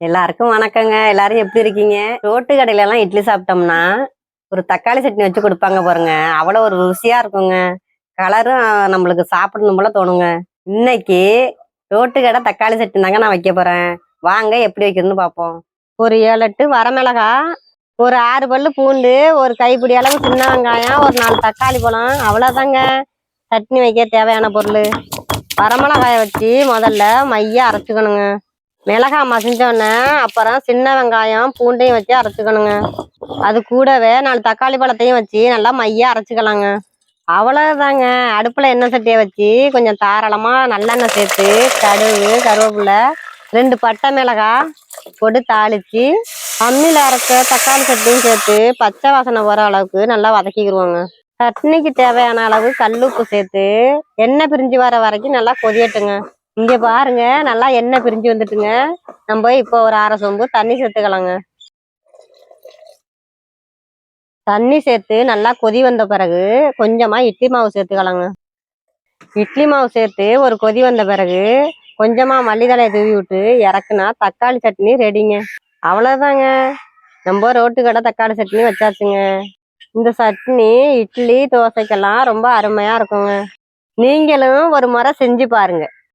எல்லாருக்கும் வணக்கங்க. எல்லாரும் எப்படி இருக்கீங்க? ரோட்டு கடையில எல்லாம் இட்லி சாப்பிட்டோம்னா ஒரு தக்காளி சட்னி வச்சு கொடுப்பாங்க பாருங்க. அவ்வளவு ஒரு ருசியா இருக்குங்க. கலரும் நம்மளுக்கு சாப்பிடணும் போல தோணுங்க. இன்னைக்கு ரோட்டு கடை தக்காளி சட்னி தாங்க நான் வைக்க போறேன். வாங்க எப்படி வைக்கிறதுன்னு பார்ப்போம். ஒரு ஏழு எட்டு வரமிளகா ஒரு ஆறு பல்லு பூண்டு ஒரு கைப்பிடி அளவு சின்ன வெங்காயம் ஒரு நாலு தக்காளி பழம் அவ்வளோதாங்க சட்னி வைக்க தேவையான பொருள். வரமிளகாயை வச்சு முதல்ல மைய அரைச்சுக்கணுங்க. மிளகா மசிஞ்சோடனே அப்புறம் சின்ன வெங்காயம் பூண்டையும் வச்சு அரைச்சிக்கணுங்க. அது கூடவே நாலு தக்காளி பழத்தையும் வச்சு நல்லா மைய அரைச்சிக்கலாங்க. அவ்வளோதாங்க அடுப்பில் எண்ணெய் சட்டியை வச்சு கொஞ்சம் தாராளமாக நல்லெண்ணெய் சேர்த்து கடுகு கருவேப்பிலை ரெண்டு பட்டை மிளகாய் போட்டு தாளித்து அம்மியில் அரைச்ச தக்காளி சட்டியும் சேர்த்து பச்சை வாசனை போகிற அளவுக்கு நல்லா வதக்கிக்கிடுவோங்க சட்னிக்கு தேவையான அளவு கல்லுப்பு சேர்த்து எண்ணெய் பிரிஞ்சு வர வரைக்கும் நல்லா கொதியட்டுங்க. இங்க பாருங்க நல்லா எண்ணெய் பிரிஞ்சு வந்துட்டுங்க. நம்ம இப்போ ஒரு அரை சொம்பு தண்ணி சேர்த்துக்கலாங்க. தண்ணி சேர்த்து நல்லா கொதி வந்த பிறகு கொஞ்சமா இட்லி மாவு சேர்த்துக்கலாங்க. இட்லி மாவு சேர்த்து ஒரு கொதி வந்த பிறகு கொஞ்சமா மல்லித்தலையை தூவி விட்டு இறக்குனா தக்காளி சட்னி ரெடிங்க. அவ்வளவுதாங்க. நம்ம ரோட்டு கடை தக்காளி சட்னி வச்சாச்சுங்க. இந்த சட்னி இட்லி தோசைக்கெல்லாம் ரொம்ப அருமையா இருக்குங்க. நீங்களும் ஒரு முறை செஞ்சு பாருங்க.